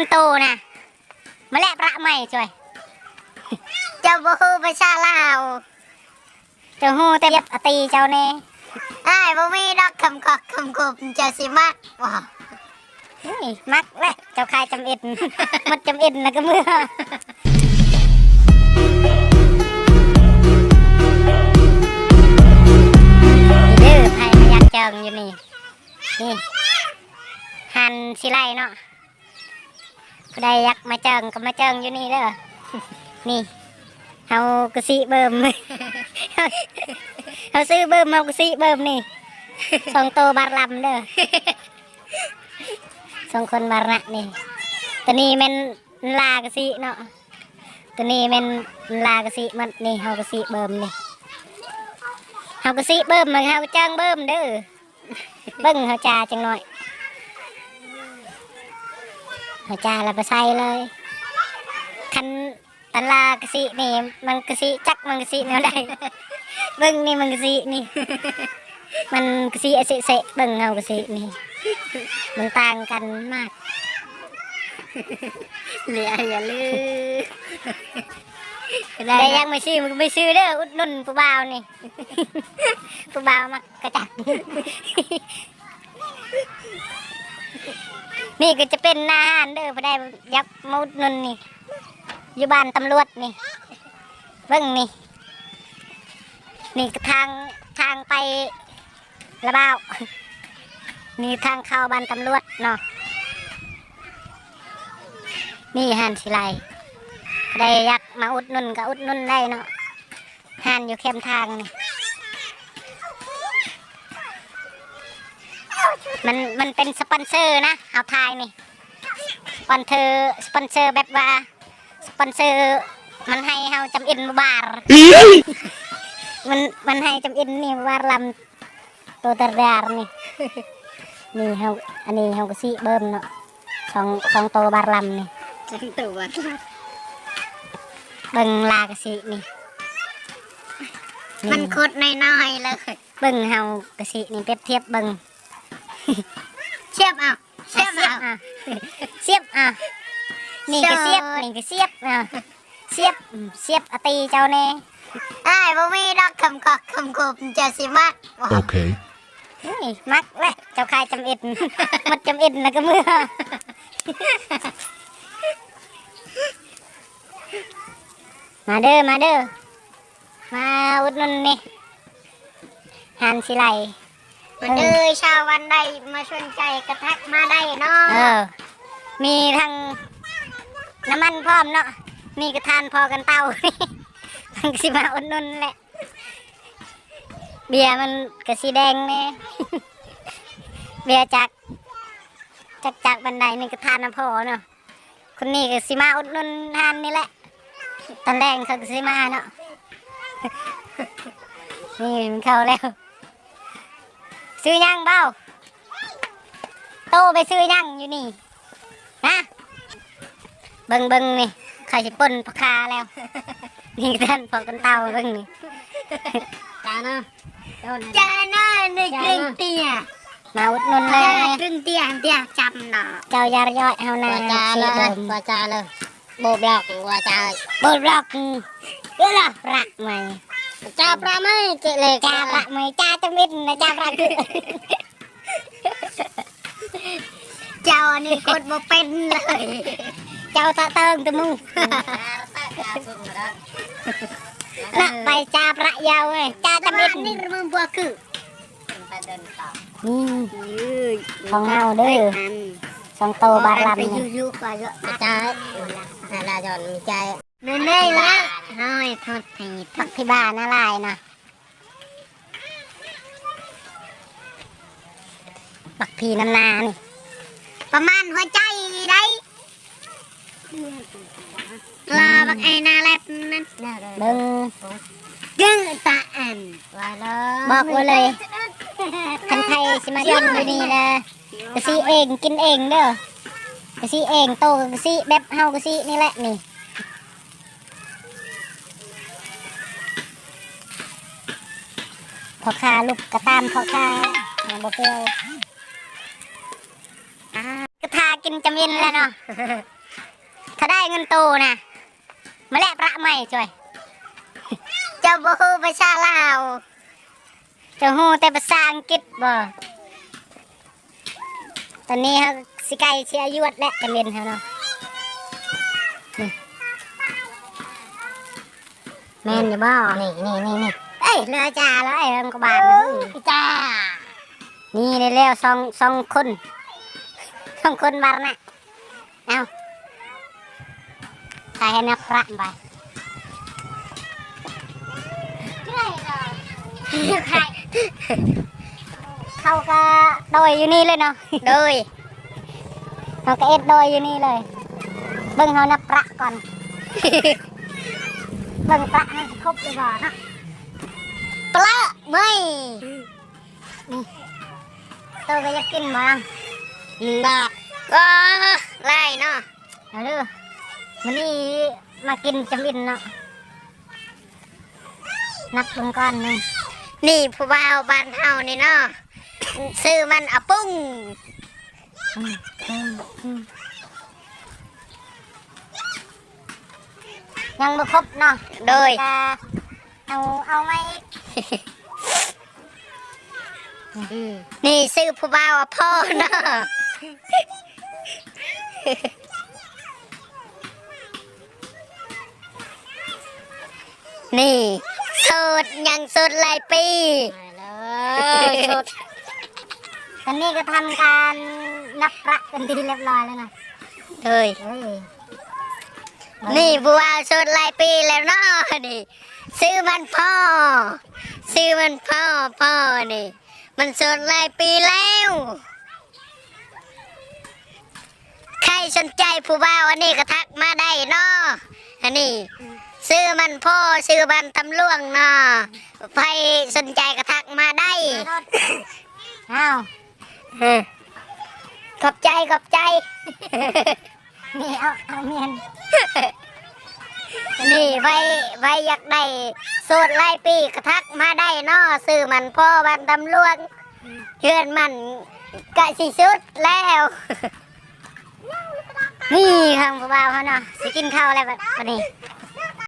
นโตนะมาแลกประใหม่ช่วยเจ้าบ่ฮู้ปชาลาวเจ้าฮู้แต่เย็บอตีเจ้าแน่อ้ายบ่มีดอกคำกอกคำกบเจ้าสิมักบ่นี่มักแหละเจ้าคายจำเอ็ดมัดจำเอ็ดแล้วก็มือเด้อไผมายักเจิงอยู่นี่นี่หันสิไลเนาะ ผู้ใดอยากมาเจิงก็มาเจิงอยู่นี่เด้อ นี่เฮากระซิเบิ่มเฮาซื้อเบิ่มเฮากระซิเบิ่มนี่สองโตวบาร์ลำเด้อสองคนบาร์นะนี่ตัวนี้มันลากระซิเนาะตัวนี้มันลากระซิมันนี่เฮากระซิเบิ่มนี่เฮากระซิเบิ่มมันเฮาเจิงเบิ่มเด้อเบิ่งเฮาจ่าจังหน่อย เฮาจาแล้วไปใส่เลยคันตันลากะสินี่มันกะสิจักมันกะสิแนวใดเบิ่งนี่มันกะสินี่ มันกะสิอะเสะเสะเบิ่งเฮากะสินี่ มันต่างกันมากเหลืออย่าลืมได้ยังไม่ซื้อมันก็ไม่ซื้อเด้ออุดหนุนผู้บ่าวนี่ผู้บ่าวมักกระจัก นี่ก็จะเป็นหนาหารเด้อพอได้ยักษ์มาอุดนุนนี่อยู่บ้านตำรวจนี่เบิ่งนี่ นี่ก็ทางทางไประบ้าวนี่ทางเข้าบ้านตำรวจเนาะนี่หันสิไลได้ยากมาอุดนุนก็อุดนุนได้เนาะหันอยู่เข้มทางนี่ มันมันเป็นสปอนเซอร์นะเอาทายนี่สปอนเซอร์สปอนเซอร์แบบว่าสปอนเซอร์มันให้เฮาจำอินบาร์มันมันให้จำอินนี่บาร์ลำตัวตรดาร์นี่นี่เฮาอันนี้เฮาก็สิเบิ่มเนาะสองสองตัวบาร์ลำนี่จังตัวเบิ่งลากะสินี่นี่มันโคตรน้อยๆเลยเบิ่งเฮากะสินี่เปรียบเทียบเบิ่ง เชียบเอาเชียบเสียบเอาอะเสียบอะนี่ก็เสียบเชิญนี่ก็เสียบอะเสียบอืมเสียบอตีเจ้าแน่อ้ายบ่มีดอกคำกอกคำกบเจ้าสิมักบ่ Okay. นี่มักแหละเจ้าคายจำเอ็ดมัดจำเอ็ดแล้วก็มือมาเด้อมาเด้อมาอุดหนุนนี่หันสิไหลมา เด้อชาววันใดมาชวนใจกระทักมาได้เนาะเออ มีทั้งน้ำมันพร้อมเนาะ มีกระทานพอกันเตาทั้งสิมาอุดหนุนแหละ เบียร์มันกระสีแดงแน่เบียร์จากจากจากบันไดนี่กระทานน้ำพอเนาะ คนนี้ก็สิมาอุดหนุนทานนี่แหละ ตอนแรกเขาก็สิมาเนาะ นี่มันเข้าแล้ว ซื้อยังเบ้าโตไปซื้อยังอยู่นี่นะเบิงเบิงนี่ใครจะปนพคาแล้วนี่ท่านพอกันเตาเบิงนี่จ้าเนาะจ้าเนาะนึกถึงเตี้ยมาอุดหนุนเลยจ้านะถึงเตี้ยเตี้ยจำเนาะเจ้ายารย่อยเฮานาว่าจ้าเลสียเดิมว่าจ้าเลยโบบล็อกว่าจ้าบดรักเด้อล่ะรักไหมจ้าปลาไม่เจเลยจ้ารักไหม จ้าจะมิดนะจ้ารักคือเจ้านี่คนบ่เป็นเลยเจ้าตะเติงตะมูน่ะไปจ้าประยาวเว้ยจ้าจะมิดนี่มันบัวคือนี่ของเฮาเด้อสองโตบาร์ลำ ไปนี่ยุๆก็เยอะจ้านาลาจอนมีใจเนื่อยๆละน้อยทอดให้ปักที่บ้านอะไรนะปักพีน้ำนานี่ประมาณหัวใจได้ลาบักไอ้นาแลบนั่นเบิ้งจึงตาอันว่าแล้บอกไว้เลยคันไทยสิมากินอยู่นี่นะกะซีเองกินเองเด้อกะซีเองโตกะซีแบบเฮากะซีนี่แหละนี่ พอคาลูกกระตามพอคาอ่าบอกเกลียวอ่ากระทากินกินจำอินแล้วเนาะถ้าได้เงินโตนะมาแลกประใหม่ช่วยเจ้าบ่ฮู้ภาษาลาวจะฮู้แต่ภาษาอังกฤษบ่ตอนนี้เขาสิไก่เชียยวดและจำอินเขาเนาะนี่แม่นอยู่บ่นี่นี่นี่นี่เอ้ยเรือจ่าแล้วไอ้เรื่องกบาทเอ้นะยจ้า นี่ได้แล้วสองสองคนสองคนบารนะเอาถ่ายให้นักพระไปใครเขาก็โดยอยู่นี่เลยเนาะโดยเขาก็เอ็ดโดยอยู่นี่เลย เบิ่งเขานับพระก่อน เบิ่งพระให้ครบเลยก่อนนะ ปลาไม่ตัวก็อยากกินบ้างบาก็ไล่เนาะเอาเด้อวันนี้มากินจำบินเนาะนับลงก้อนหนึ่งนี่ผู้บ่าวบ้านเฮานี่เนาะซื้อมันอะปุ้งอืมอืมอืมยังบ่ครบเนาะโดยจะ เอาเอาไหมนี่ซื้อผู้บ่าวอะพ่อเนาะนี่โสดยังโสดหลายปีเลยสุดตอนนี้ก็ทำการนับพระเป็นที่เรียบร้อยแล้วนะเฮ้ยเฮ้ยนี่บัวสดหลายปีแล้วเนาะนี่ ซื้อมันพ่อ ซื้อมันพ่อพ่อนี่ มันสดหลายปีแล้ว ใครสนใจผู้บ่าวอันนี้ก็ทักมาได้เนาะอันนี้ซื้อมันพ่อซื้อบันตำล่วงเนาะใครสนใจก็ทักมาได้อ้าวขอบใจขอบใจ นี่เอาเอาเมียน นี่ไว้ไว้อยากได้สูตรไล่ปีกระทักมาได้เนอซื้อมันพ่อบันตำรวจเฮือนมันกะสิสุดแล้ว นี่ข้างผู้บ่าวเขาเนาะสิกินข้าวอะไรแบบนี้